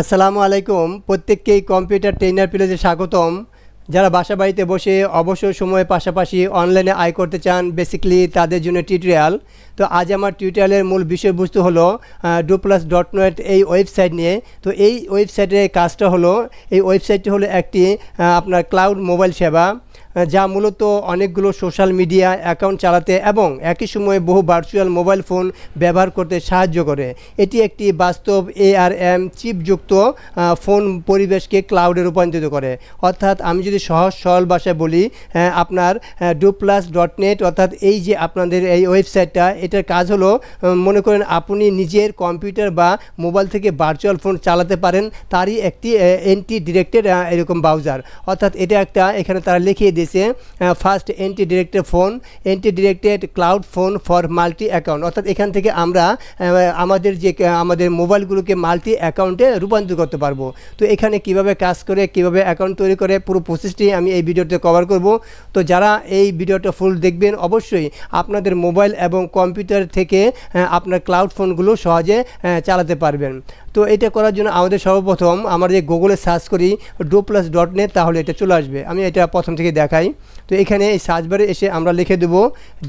আসসালামু আলাইকুম। প্রত্যেককেই কম্পিউটার ট্রেনার প্লেজে স্বাগতম। যারা বাসা বাড়িতে বসে অবসর সময়ের পাশাপাশি অনলাইনে আয় করতে চান বেসিক্যালি তাদের জন্য টিউটোরিয়াল তো আজ আমার টিউটোরিয়ালের মূল বিষয়বস্তু হলো ডুপ্লাস ডট নেট এই ওয়েবসাইট নিয়ে। তো এই ওয়েবসাইটের কাজটা হলো, এই ওয়েবসাইটটি হলো একটি আপনার ক্লাউড মোবাইল সেবা। যা মূলত অনেকগুলো সোশ্যাল মিডিয়া অ্যাকাউন্ট চালাতে এবং একই সময়ে বহু ভার্চুয়াল মোবাইল ফোন ব্যবহার করতে সাহায্য করে। এটি একটি বাস্তব এআরএম চিপযুক্ত ফোন পরিবেশকে ক্লাউডে রূপান্তরিত করে। অর্থাৎ আমি যদি সহজ সরল ভাষায় বলি আপনার ডুপ্লাস ডট নেট অর্থাৎ এই যে আপনাদের এই ওয়েবসাইটটা এটার কাজ হলো মনে করেন আপনি নিজের কম্পিউটার বা মোবাইল থেকে ভার্চুয়াল ফোন চালাতে পারেন, তারই একটি এন্টি ডিরেক্টেড এরকম ব্রাউজার অর্থাৎ এটা একটা, এখানে তারা লিখিয়ে দিয়েছে first anti directed phone anti directed cloud phone for multi account অর্থাৎ এখান থেকে আমরা আমাদের যে আমাদের মোবাইলগুলোকে মাল্টি অ্যাকাউন্টে রূপান্তর করতে পারব। তো এখানে কীভাবে কাজ করে, কীভাবে অ্যাকাউন্ট তৈরি করে, পুরো প্রসেসটি আমি এই ভিডিওতে কভার করব। তো যারা এই ভিডিওটা ফুল দেখবেন, অবশ্যই আপনাদের মোবাইল এবং কম্পিউটার থেকে আপনার ক্লাউড ফোনগুলো সহজে চালাতে পারবেন। তো এটা করার জন্য আমাদের সর্বপ্রথম আমরা যে গুগলে সার্চ করি ডো প্লাস ডট নেট তাহলে এটা চলে আসবে। আমি এটা প্রথম থেকে দেখাই। তো এখানে এই সার্চ বারে এসে আমরা লিখে দেবো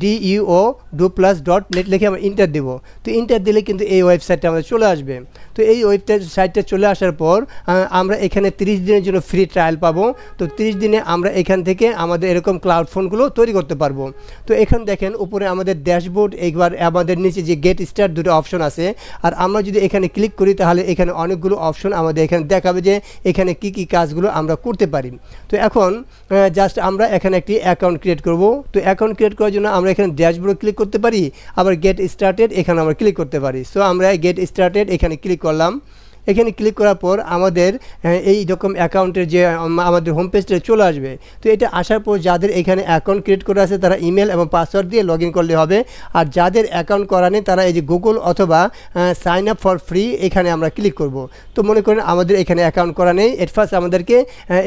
ডিইও ডো প্লাস ডট নেট লিখে আমরা ইন্টার দেবো। তো ইন্টার দিলে কিন্তু এই ওয়েবসাইটটা আমাদের চলে আসবে। তো এই ওয়েবসাইট সাইটটা চলে আসার পর আমরা এখানে 30 দিনের জন্য ফ্রি ট্রায়াল পাবো। তো 30 দিনে আমরা এখান থেকে আমাদের এরকম ক্লাউড ফোনগুলো তৈরি করতে পারব। তো এখানে দেখেন, উপরে আমাদের ড্যাশবোর্ড একবার আমাদের নিচে যে গেট স্টার্ট দুটো অপশন আছে। আর আমরা যদি এখানে ক্লিক করি তাহলে এখানে অনেকগুলো অপশন আমাদের এখানে দেখাবে যে এখানে কি কি কাজগুলো আমরা করতে পারি। তো এখন জাস্ট আমরা এখানে একটি অ্যাকাউন্ট ক্রিয়েট করব। তো অ্যাকাউন্ট ক্রিয়েট করার জন্য আমরা এখানে ড্যাশবোর্ডে ক্লিক করতে পারি, আবার গেট স্টার্টেড এখানে আমরা ক্লিক করতে পারি। সো আমরা গেট স্টার্টেড এখানে ক্লিক করলাম। এখানে ক্লিক করার পর আমাদের এই রকম অ্যাকাউন্টের যে আমাদের হোম পেজটা চলে আসবে। তো এটা আসার পর যাদের এখানে অ্যাকাউন্ট ক্রিয়েট করা আছে, তারা ইমেল এবং পাসওয়ার্ড দিয়ে লগ করলে হবে। আর যাদের অ্যাকাউন্ট করা নেই, তারা এই যে গুগল অথবা সাইন আপ ফর ফ্রি এখানে আমরা ক্লিক করব। তো মনে করেন আমাদের এখানে অ্যাকাউন্ট করা নেই। এট ফার্স্ট আমাদেরকে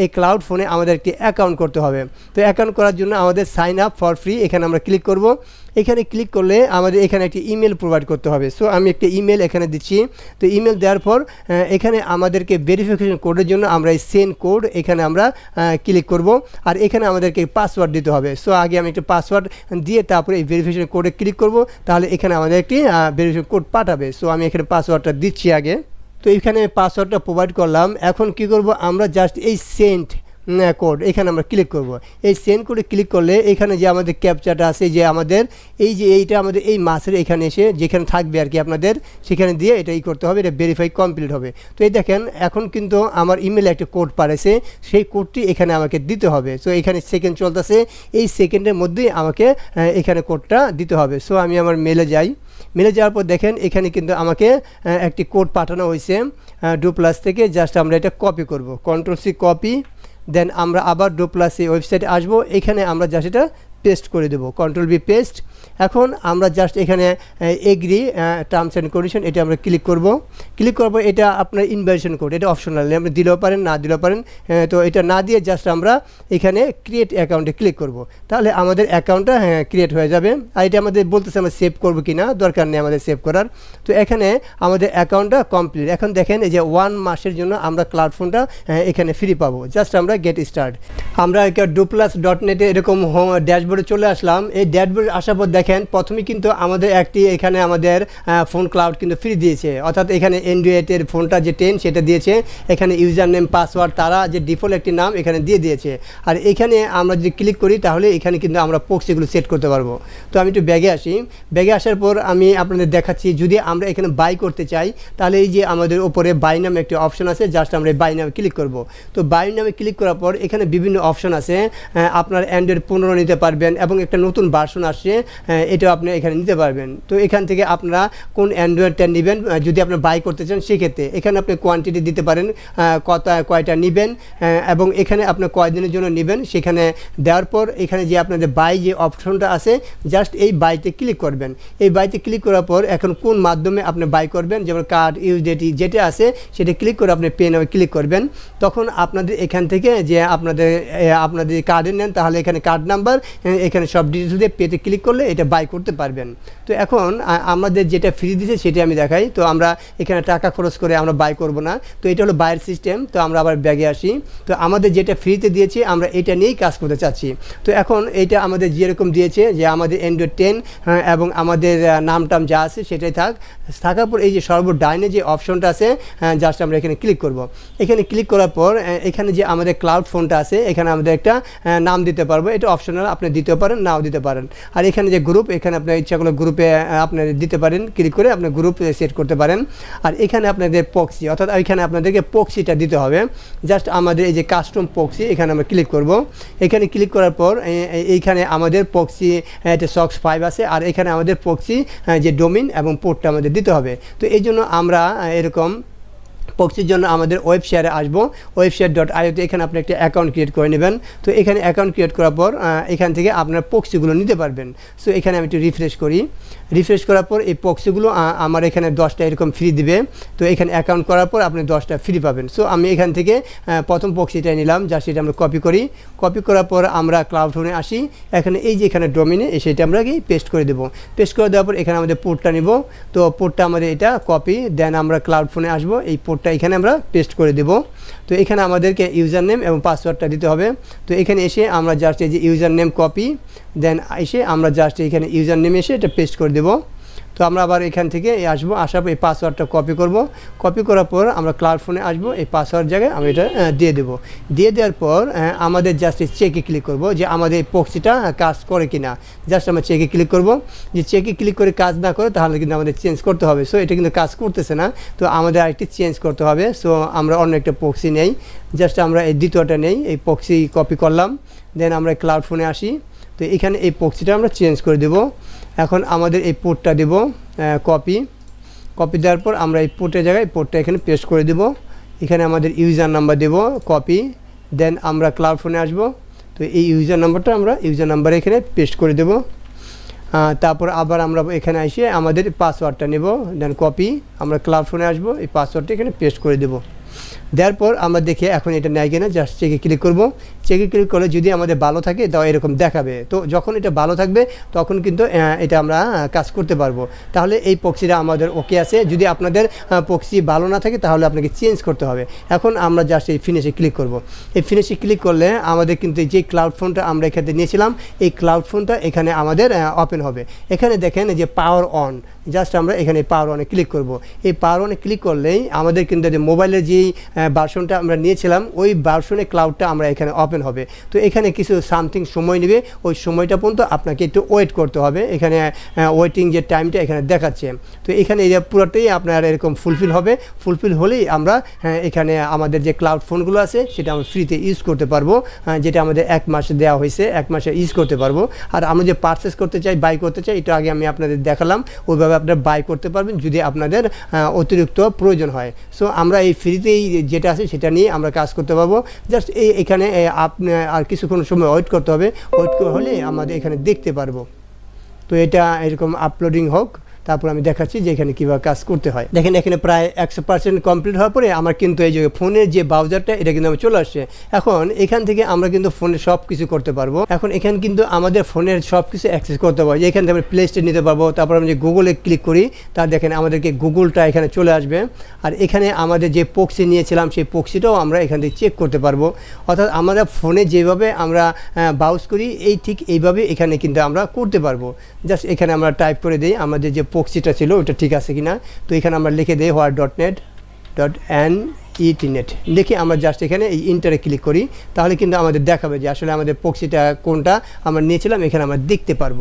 এই ক্লাউড ফোনে আমাদের একটি অ্যাকাউন্ট করতে হবে। তো অ্যাকাউন্ট করার জন্য আমাদের সাইন আপ ফর ফ্রি এখানে আমরা ক্লিক করব। এখানে ক্লিক করলে আমাদের এখানে একটি ইমেল প্রোভাইড করতে হবে। সো আমি একটা ইমেল এখানে দিচ্ছি। তো ইমেল দেওয়ার পর এখানে আমাদেরকে ভেরিফিকেশন কোডের জন্য আমরা এই সেন্ড কোড এখানে আমরা ক্লিক করব। আর এখানে আমাদেরকে পাসওয়ার্ড দিতে হবে। সো আগে আমি একটা পাসওয়ার্ড দিয়ে তারপরে এই ভেরিফিকেশন কোডে ক্লিক করব। তাহলে এখানে আমাদের একটি ভেরিফিকেশন কোড পাঠাবে। সো আমি এখানে পাসওয়ার্ডটা দিচ্ছি আগে। তো এখানে পাসওয়ার্ডটা প্রোভাইড করলাম। এখন কি করব? আমরা জাস্ট এই সেন্ট কোড এখানে আমরা ক্লিক করব। এই সেন্ড কোডে ক্লিক করলে এখানে যে আমাদের ক্যাপচারটা আছে, যে আমাদের, এই যে এইটা আমাদের, এই মাসের এখানে এসে যেখানে থাকবে আর কি আপনাদের, সেখানে দিয়ে এটা ই করতে হবে, এটা ভেরিফাই কমপ্লিট হবে। তো এই দেখেন, এখন কিন্তু আমার ইমেলে একটা কোড পারেছে সেই কোডটি এখানে আমাকে দিতে হবে। সো এখানে সেকেন্ড চলতেছে, এই সেকেন্ডের মধ্যেই আমাকে এখানে কোডটা দিতে হবে। সো আমি আমার মেলে যাই। মেলে যাওয়ার পর দেখেন, এখানে কিন্তু আমাকে একটি কোড পাঠানো হয়েছে ডু প্লাস থেকে জাস্ট আমরা এটা কপি করব। কন্ট্রোল সি কপি দেন আমরা আবার ডোপ্লাসি এই ওয়েবসাইটে আসব। এখানে আমরা যা এটা পেস্ট করে দেবো কন্ট্রোল বি পেস্ট এখন আমরা জাস্ট এখানে এগ্রি টার্মস অ্যান্ড কন্ডিশন এটা আমরা ক্লিক করব। ক্লিক করব এটা আপনার ইনভাইটেশন কোড এটা অপশনাল আপনি দিলেও পারেন, না দিলেও পারেন। তো এটা না দিয়ে জাস্ট আমরা এখানে ক্রিয়েট অ্যাকাউন্টে ক্লিক করব। তাহলে আমাদের অ্যাকাউন্টটা হ্যাঁ ক্রিয়েট হয়ে যাবে। আর এটা আমাদের বলতেছে আমরা সেভ করব কি না দরকার নেই আমাদের সেভ করার। তো এখানে আমাদের অ্যাকাউন্টটা কমপ্লিট এখন দেখেন এই যে ওয়ান মাসের জন্য আমরা ক্লাউড ফোনটা এখানে ফ্রি পাবো। জাস্ট আমরা গেট স্টার্ট আমরা ডুপ্লাস ডট নেটে এরকম হোম ড্যাশবোর্ডে চলে আসলাম। এই ড্যাশবোর্ডে আসার পর দেখেন, প্রথমে কিন্তু আমাদের একটি এখানে আমাদের ফোন ক্লাউড কিন্তু ফ্রি দিয়েছে। অর্থাৎ এখানে অ্যান্ড্রয়েডের ফোনটা যে টেন সেটা দিয়েছে। এখানে ইউজার নেম পাসওয়ার্ড তারা যে ডিফল্ট একটি নাম এখানে দিয়ে দিয়েছে। আর এখানে আমরা যদি ক্লিক করি, তাহলে এখানে কিন্তু আমরা পোক্সিগুলো সেট করতে পারব। তো আমি একটু ব্যাগে আসি। ব্যাগে আসার পর আমি আপনাদের দেখাচ্ছি, যদি আমরা এখানে বাই করতে চাই, তাহলে এই যে আমাদের ওপরে বাই নামে একটি অপশন আছে জাস্ট আমরা বাই নামে ক্লিক করব। তো বাই নামে ক্লিক করার পর এখানে বিভিন্ন অপশন আছে। আপনার অ্যান্ড্রয়েড পনেরো নিতে পারবেন এবং একটা নতুন ভার্সন আসছে এটাও আপনি এখানে নিতে পারবেন। তো এখান থেকে আপনারা কোন অ্যান্ড্রয়েডটা নেবেন যদি আপনি বাই করতে চান, সেক্ষেত্রে এখানে আপনি কোয়ান্টিটি দিতে পারেন কত, কয়টা নেবেন এবং এখানে আপনি কয়দিনের জন্য নেবেন, সেখানে দেওয়ার পর এখানে যে আপনাদের বাই যে অপশনটা আছে জাস্ট এই বাইতে ক্লিক করবেন। এই বাইতে ক্লিক করার পর এখন কোন মাধ্যমে আপনি বাই করবেন, যেমন কার্ড ইউজডেটি যেটা আছে, সেটা ক্লিক করে আপনি পে নামে ক্লিক করবেন। তখন আপনাদের এখান থেকে যে আপনাদের আপনাদের কার্ডে নেন, তাহলে এখানে কার্ড নাম্বার এখানে সব ডিটেলস দিয়ে পেতে ক্লিক করলে এটা বাই করতে পারবেন। তো এখন আমাদের যেটা ফ্রি দিছে সেটা আমি দেখাই। তো আমরা এখানে টাকা খরচ করে আমরা বাই করব না। তো এটা হলো বাইয়ের সিস্টেম তো আমরা আবার ব্যাগে আসি। তো আমাদের যেটা ফ্রিতে দিয়েছি, আমরা এটা নিয়েই কাজ করতে চাচ্ছি। তো এখন এটা আমাদের যেরকম দিয়েছে যে আমাদের অ্যান্ড্রয়েড টেন এবং আমাদের নাম টাম যা আছে সেটাই থাক। থাকার পর এই যে সর্ব ডাইনে যে অপশনটা আছে জাস্ট আমরা এখানে ক্লিক করব। এখানে ক্লিক করার পর এখানে যে আমাদের ক্লাউড ফোনটা আছে, এখানে আমাদের একটা নাম দিতে পারব। এটা অপশনাল আপনি দিতেও পারেন, নাও দিতে পারেন। আর এখানে যে গ্রুপ এখানে আপনার ইচ্ছা করলে গ্রুপে আপনি দিতে পারেন ক্লিক করে আপনার গ্রুপ সেট করতে পারেন। আর এখানে আপনাদের পক্সি অর্থাৎ এখানে আপনাদেরকে পক্সিটা দিতে হবে। জাস্ট আমাদের এই যে কাস্টম পক্সি এখানে আমরা ক্লিক করব। এখানে ক্লিক করার পর এইখানে আমাদের পক্সি সক্স ফাইভ আছে, আর এখানে আমাদের পক্সি যে ডোমিন এবং পোর্টটা আমাদের দিতে হবে। তো এই জন্য আমরা, এরকম পক্সির জন্য আমাদের ওয়েবসাইটে আসব। ওয়েবসাইট ডট আইওতে এখানে আপনি একটা অ্যাকাউন্ট ক্রিয়েট করে নেবেন। তো এখানে অ্যাকাউন্ট ক্রিয়েট করার পর এখান থেকে আপনার পক্সিগুলো নিতে পারবেন। সো এখানে আমি একটু রিফ্রেশ করি। রিফ্রেশ করার পর এই পক্সিগুলো আমার এখানে দশটা এরকম ফ্রি দিবে। তো এখানে অ্যাকাউন্ট করার পর আপনি দশটা ফ্রি পাবেন। সো আমি এখান থেকে প্রথম পক্সিটা নিলাম, যা সেটা আমরা কপি করি। কপি করার পর আমরা ক্লাউড ফোনে আসি। এখানে এই যে এখানে ডোমিনে সেটা আমরা কি পেস্ট করে দেবো। পেস্ট করে দেওয়ার পর এখানে আমাদের পোর্টটা নিব। তো পোর্টটা আমাদের এটা কপি দেন আমরা ক্লাউড ফোনে আসব। এই পোর্টটা এখানে আমরা পেস্ট করে দেব। তো এখানে আমাদেরকে ইউজার নেম এবং পাসওয়ার্ডটা দিতে হবে। তো এখানে এসে আমরা জাস্ট এই যে ইউজার নেম কপি দেন এসে আমরা জাস্ট এখানে ইউজার নেম এসে এটা পেস্ট করে দেবো। তো আমরা আবার এখান থেকে আসব আসার পর এই পাসওয়ার্ডটা কপি করব। কপি করার পর আমরা ক্লাউড ফোনে আসব, এই পাসওয়ার্ড জায়গায় আমি এটা দিয়ে দেবো। দিয়ে দেওয়ার পর আমাদের জাস্ট এই চেকে ক্লিক করব যে আমাদের এই পক্সিটা কাজ করে কি না জাস্ট আমরা চেকে ক্লিক করব। যে চেকে ক্লিক করে কাজ না করে, তাহলে কিন্তু আমাদের চেঞ্জ করতে হবে। সো এটা কিন্তু কাজ করতেছে না। তো আমাদের আরেকটি চেঞ্জ করতে হবে। সো আমরা অন্য একটা পক্সি নেই। জাস্ট আমরা এই দ্বিতীয়টা নেই, এই পক্সি কপি করলাম। দেন আমরা ক্লাউড ফোনে আসি। তো এখানে এই পক্সিটা আমরা চেঞ্জ করে দেব। এখন আমাদের এই পোর্টটা দেব কপি কপি দেওয়ার পর আমরা এই পোর্টের জায়গায় পোর্টটা এখানে পেস্ট করে দেব। এখানে আমাদের ইউজার নাম্বার দেব কপি দেন আমরা ক্লাউড ফোনে আসব। তো এই ইউজার নাম্বারটা আমরা ইউজার নাম্বার এখানে পেস্ট করে দেব। তারপর আবার আমরা এখানে এসে আমাদের পাসওয়ার্ডটা নেব দেন কপি আমরা ক্লাউড ফোনে আসব, এই পাসওয়ার্ডটা এখানে পেস্ট করে দেবো। দেওয়ার পর আমরা দেখে এখন এটা নেয় কিনা জাস্ট চেকে ক্লিক করব। চেকে ক্লিক করলে যদি আমাদের ভালো থাকে, তাও এরকম দেখাবে। তো যখন এটা ভালো থাকবে, তখন কিন্তু এটা আমরা কাজ করতে পারব। তাহলে এই পক্সিটা আমাদের ওকে আছে। যদি আপনাদের পক্সি ভালো না থাকে, তাহলে আপনাকে চেঞ্জ করতে হবে। এখন আমরা জাস্ট এই ফিনিশে ক্লিক করব। এই ফিনিশে ক্লিক করলে আমাদের কিন্তু যে ক্লাউড ফোনটা আমরা এখানে নিয়েছিলাম, এই ক্লাউড ফোনটা এখানে আমাদের ওপেন হবে। এখানে দেখেন যে পাওয়ার অন জাস্ট আমরা এখানে পাওয়ার অনে ক্লিক করব। এই পাওয়ার অনে ক্লিক করলেই আমাদের কিন্তু মোবাইলের যেই ভার্সনটা আমরা নিয়েছিলাম ওই ভার্সনে ক্লাউডটা আমরা এখানে ওপেন হবে। তো এখানে কিছু সামথিং সময় নেবে ওই সময়টা পর্যন্ত আপনাকে একটু ওয়েট করতে হবে। এখানে ওয়েটিং যে টাইমটা এখানে দেখাচ্ছে। তো এখানে এই পুরোটাই আপনার এরকম ফুলফিল হবে। ফুলফিল হলেই আমরা হ্যাঁ, এখানে আমাদের যে ক্লাউড ফোনগুলো আছে সেটা আমরা ফ্রিতে ইউজ করতে পারব। যেটা আমাদের এক মাসে দেওয়া হয়েছে এক মাসে ইউজ করতে পারব। আর আমরা যে পারচেস করতে চাই বাই করতে চাই এটা আগে আমি আপনাদের দেখালাম। ওইভাবে আপনারা বাই করতে পারবেন যদি আপনাদের অতিরিক্ত প্রয়োজন হয়। সো আমরা এই ফ্রিতেই যেটা আছে সেটা নিয়ে আমরা কাজ করতে পারব। জাস্ট এই এখানে আপনি, আর কিছুক্ষণ সময় ওয়েট করতে হবে। ওয়েট হলে আমাদের এখানে দেখতে পারব। তো এটা এরকম আপলোডিং হোক। তারপর আমি দেখাচ্ছি যে এখানে কীভাবে কাজ করতে হয়। দেখেন, এখানে প্রায় একশো পার্সেন্ট কমপ্লিট হওয়ার পরে আমার কিন্তু এই যে ফোনের যে ব্রাউজারটা এটা কিন্তু আমার চলে আসছে। এখন এখান থেকে আমরা কিন্তু ফোনে সব কিছু করতে পারব। এখন এখানে কিন্তু আমাদের ফোনের সব কিছু অ্যাক্সেস করতে পারব। এখান থেকে আমরা প্লে স্টোর নিতে পারব। তারপর আমি যে গুগলে ক্লিক করি, তা দেখেন আমাদেরকে গুগলটা এখানে চলে আসবে। আর এখানে আমাদের যে পক্সি নিয়েছিলাম, সেই পক্সিটাও আমরা এখান থেকে চেক করতে পারব। অর্থাৎ আমরা ফোনে যেভাবে আমরা বাউস করি, এই ঠিক এইভাবে এখানে কিন্তু আমরা করতে পারব। জাস্ট এখানে আমরা টাইপ করে দিই, আমাদের যে পক্সিটা ছিল, ওটা ঠিক আছে কি না তো এখানে আমরা লিখে দিই হোয়াট ডট নেট ডট অ্যান ইটি নেট। লিখে আমরা জাস্ট এখানে এই ইন্টারে ক্লিক করি, তাহলে কিন্তু আমাদের দেখাবে যে আসলে আমাদের পক্সিটা কোনটা, আমরা নিয়েছিলাম, এখানে আমরা দেখতে পারব।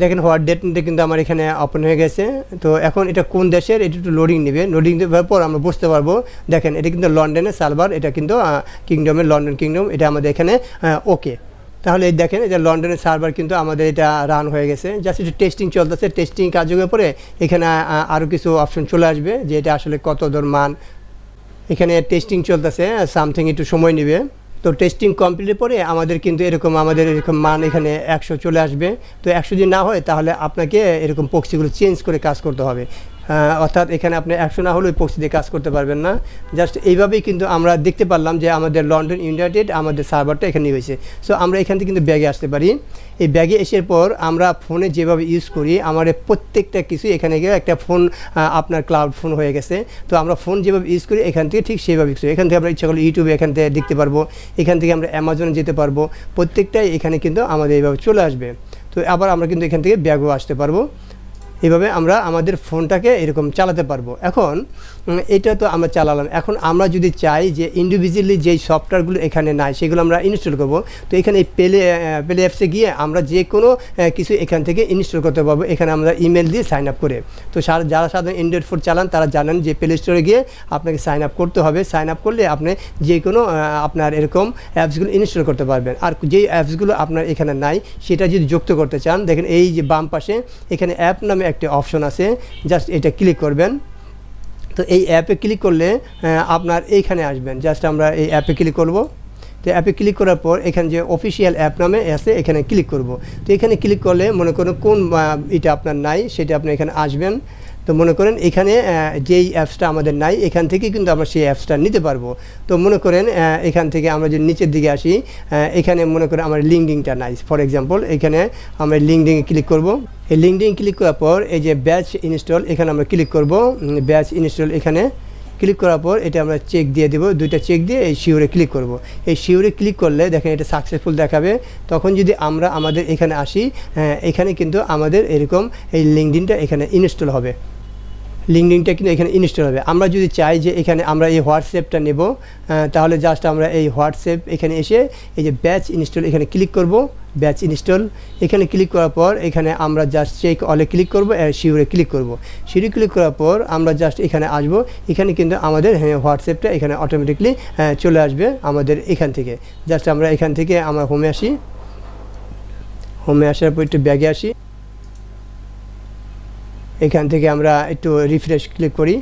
দেখেন হোয়াট ডেট কিন্তু আমার এখানে ওপেন হয়ে গেছে। তো এখন এটা কোন দেশের, এটা একটু লোডিং নেবে। লোডিং দেওয়ার পর আমরা বুঝতে পারব, দেখেন এটা কিন্তু লন্ডনের সার্ভার এটা কিন্তু কিংডমের লন্ডন কিংডম এটা আমাদের এখানে ওকে তাহলে এই দেখেন এটা লন্ডনের সার্ভার কিন্তু আমাদের এটা রান হয়ে গেছে। জাস্ট একটু টেস্টিং চলতেছে টেস্টিং কার্যকর পরে এখানে আরও কিছু অপশন চলে আসবে, যে এটা আসলে কত দর মান। এখানে টেস্টিং চলতেছে সামথিং একটু সময় নেবে। তো টেস্টিং কমপ্লিটের পরে আমাদের কিন্তু এরকম, আমাদের এরকম মান এখানে একশো চলে আসবে। তো একশো যদি না হয়, তাহলে আপনাকে এরকম পক্সিগুলো চেঞ্জ করে কাজ করতে হবে। অর্থাৎ এখানে আপনি একশো না হলেও দিয়ে কাজ করতে পারবেন না। জাস্ট এইভাবেই কিন্তু আমরা দেখতে পারলাম যে আমাদের লন্ডন ইউনাইটেড আমাদের সার্ভারটা এখানে হয়েছে। সো আমরা এখান থেকে কিন্তু ব্যাগে আসতে পারি। এই ব্যাগে আসার পর আমরা ফোনে যেভাবে ইউজ করি, আমাদের প্রত্যেকটা কিছু এখানে গিয়ে একটা ফোন আপনার ক্লাউড ফোন হয়ে গেছে। তো আমরা ফোন যেভাবে ইউজ করি, এখান থেকে ঠিক সেইভাবে ইউজ করি। এখান থেকে আমরা ইচ্ছা করলে ইউটিউবে এখান থেকে দেখতে পারব। এখান থেকে আমরা অ্যামাজনে যেতে পারব। প্রত্যেকটাই এখানে কিন্তু আমাদের এইভাবে চলে আসবে। তো আবার আমরা কিন্তু এখান থেকে ব্যাগও আসতে পারব। এভাবে আমরা আমাদের ফোনটাকে এরকম চালাতে পারব। এখন এটা তো আমরা চালালাম। এখন আমরা যদি চাই যে ইন্ডিভিজুয়ালি যেই সফটওয়্যারগুলো এখানে নাই, সেগুলো আমরা ইনস্টল করব, তো এখানে এই প্লে প্লে অ্যাপসে গিয়ে আমরা যে কোনো কিছু এখান থেকে ইনস্টল করতে পারব। এখানে আমরা ইমেল দিয়ে সাইন আপ করে। তো যারা সাধারণ অ্যান্ড্রয়েড ফোর চালান, তারা জানেন যে প্লে স্টোরে গিয়ে আপনাকে সাইন আপ করতে হবে। সাইন আপ করলে আপনি যে কোনো আপনার এরকম অ্যাপসগুলো ইনস্টল করতে পারবেন। আর যেই অ্যাপসগুলো আপনার এখানে নাই, সেটা যদি যুক্ত করতে চান, দেখেন এই যে বাম পাশে এখানে অ্যাপ নামে একটি অপশন আছে জাস্ট এটা ক্লিক করবেন। তো এই অ্যাপে ক্লিক করলে আপনার এইখানে আসবেন। জাস্ট আমরা এই অ্যাপে ক্লিক করব। তো অ্যাপে ক্লিক করার পর এখানে যে অফিসিয়াল অ্যাপ নামে আছে, এখানে ক্লিক করব। তো এখানে ক্লিক করলে মনে করুন কোন এটা আপনার নাই, সেটা আপনি এখানে আসবেন। তো মনে করেন এখানে যেই অ্যাপসটা আমাদের নাই, এখান থেকে কিন্তু আমরা সেই অ্যাপসটা নিতে পারব। তো মনে করেন এখান থেকে আমরা যদি নিচের দিকে আসি এখানে মনে করেন আমার লিঙ্কডিংটা নাই। ফর এক্সাম্পল এখানে আমরা লিঙ্কডিংয়ে ক্লিক করব। এই লিঙ্কডিং ক্লিক করার পর এই যে ব্যাচ ইনস্টল এখানে আমরা ক্লিক করব। ব্যাচ ইনস্টল এখানে ক্লিক করার পর এটা আমরা চেক দিয়ে দেবো। দুইটা চেক দিয়ে এই শিওরে ক্লিক করব। এই শিওরে ক্লিক করলে দেখেন এটা সাকসেসফুল দেখাবে। তখন যদি আমরা আমাদের এখানে আসি হ্যাঁ, এখানে কিন্তু আমাদের এরকম এই লিঙ্কডিনটা এখানে ইনস্টল হবে। লিঙ্কডিনটা কিন্তু এখানে ইনস্টল হবে। আমরা যদি চাই যে এখানে আমরা এই হোয়াটসঅ্যাপটা নেব তাহলে জাস্ট আমরা এই হোয়াটসঅ্যাপ এখানে এসে এই যে ব্যাচ ইনস্টল এখানে ক্লিক করব। ব্যাচ ইনস্টল এখানে ক্লিক করার পর এখানে আমরা জাস্ট চেক অলে ক্লিক করব শিওরে ক্লিক করব। শিওরে ক্লিক করার পর আমরা জাস্ট এখানে আসব। এখানে কিন্তু আমাদের হ্যাঁ, হোয়াটসঅ্যাপটা এখানে অটোমেটিকলি চলে আসবে আমাদের এখান থেকে। জাস্ট আমরা এখান থেকে আমরা হোমে আসি। হোমে আসার পর একটু ব্যাগে আসি। এখান থেকে আমরা একটু রিফ্রেশ ক্লিক করি।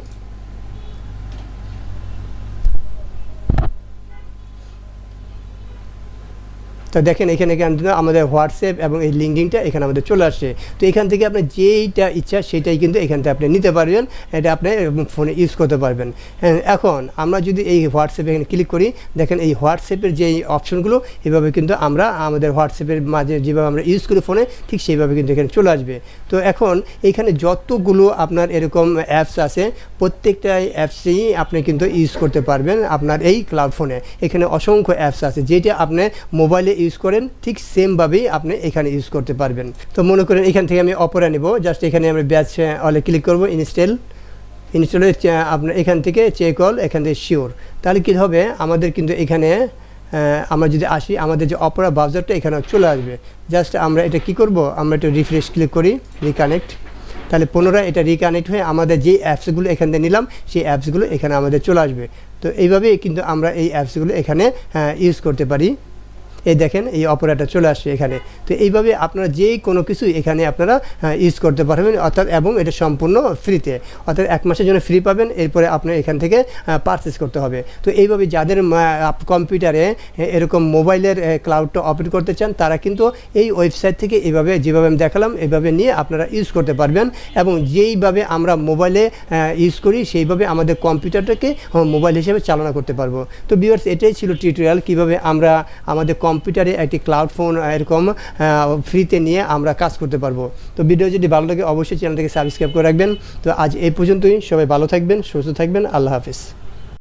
তো দেখেন এখানে কিন্তু আমাদের হোয়াটসঅ্যাপ এবং এই লিঙ্কিংটা এখানে আমাদের চলে আসছে তো এখান থেকে আপনি যেইটা ইচ্ছা সেটাই কিন্তু এখান থেকে আপনি নিতে পারবেন, এটা আপনি ফোনে ইউজ করতে পারবেন। হ্যাঁ এখন আমরা যদি এই হোয়াটসঅ্যাপে এখানে ক্লিক করি, দেখেন এই হোয়াটসঅ্যাপের যে অপশনগুলো, এভাবে কিন্তু আমরা আমাদের হোয়াটসঅ্যাপের মাঝে যেভাবে আমরা ইউজ করি ফোনে, ঠিক সেইভাবে কিন্তু এখানে চলে আসবে। তো এখন এখানে যতগুলো আপনার এরকম অ্যাপস আছে, প্রত্যেকটাই অ্যাপসেই আপনি কিন্তু ইউজ করতে পারবেন আপনার এই ক্লাউড ফোনে এখানে অসংখ্য অ্যাপস আছে, যেটা আপনি মোবাইলে ইউজ করেন, ঠিক সেমভাবেই আপনি এখানে ইউজ করতে পারবেন। তো মনে করেন এখান থেকে আমি অপরা নেব জাস্ট এখানে আমরা ব্যাচ অলে ক্লিক করব ইনস্টল ইনস্টলের আপনার এখান থেকে চেক অল এখান থেকে শিওর তাহলে কী হবে, আমাদের কিন্তু এখানে আমরা যদি আসি, আমাদের যে অপরা ব্রাউজারটা এখানে চলে আসবে। জাস্ট আমরা এটা কি করব, আমরা একটু রিফ্রেশ ক্লিক করি রিকানেক্ট তাহলে পুনরায় এটা রিকানেক্ট হয়ে আমাদের যে অ্যাপসগুলো এখান থেকে নিলাম, সেই অ্যাপসগুলো এখানে আমাদের চলে আসবে। তো এইভাবেই কিন্তু আমরা এই অ্যাপসগুলো এখানে ইউজ করতে পারি। এই দেখেন, এই অপারেটর চলে আসছে এখানে। তো এইভাবে আপনারা যেই কোনো কিছু এখানে আপনারা ইউজ করতে পারবেন, অর্থাৎ এবং এটা সম্পূর্ণ ফ্রিতে অর্থাৎ এক মাসের জন্য ফ্রি পাবেন, এরপরে আপনার এখান থেকে পারচেস করতে হবে। তো এইভাবে যাদের কম্পিউটারে এরকম মোবাইলের ক্লাউডটা অপারেট করতে চান, তারা কিন্তু এই ওয়েবসাইট থেকে এইভাবে যেভাবে আমি দেখালাম এইভাবে নিয়ে আপনারা ইউজ করতে পারবেন এবং যেইভাবে আমরা মোবাইলে ইউজ করি, সেইভাবে আমাদের কম্পিউটারটাকে মোবাইল হিসেবে চালনা করতে পারব। তো বিয়ার্স এটাই ছিল টিউটোরিয়াল কীভাবে আমরা আমাদের কম্পিউটারে একটি ক্লাউড ফোন এরকম ফ্রিতে নিয়ে আমরা কাজ করতে পারব। তো ভিডিও যদি ভালো লাগে, অবশ্যই চ্যানেলটাকে সাবস্ক্রাইব করে রাখবেন। তো আজ এই পর্যন্তই। সবাই ভালো থাকবেন, সুস্থ থাকবেন। আল্লাহ হাফিজ।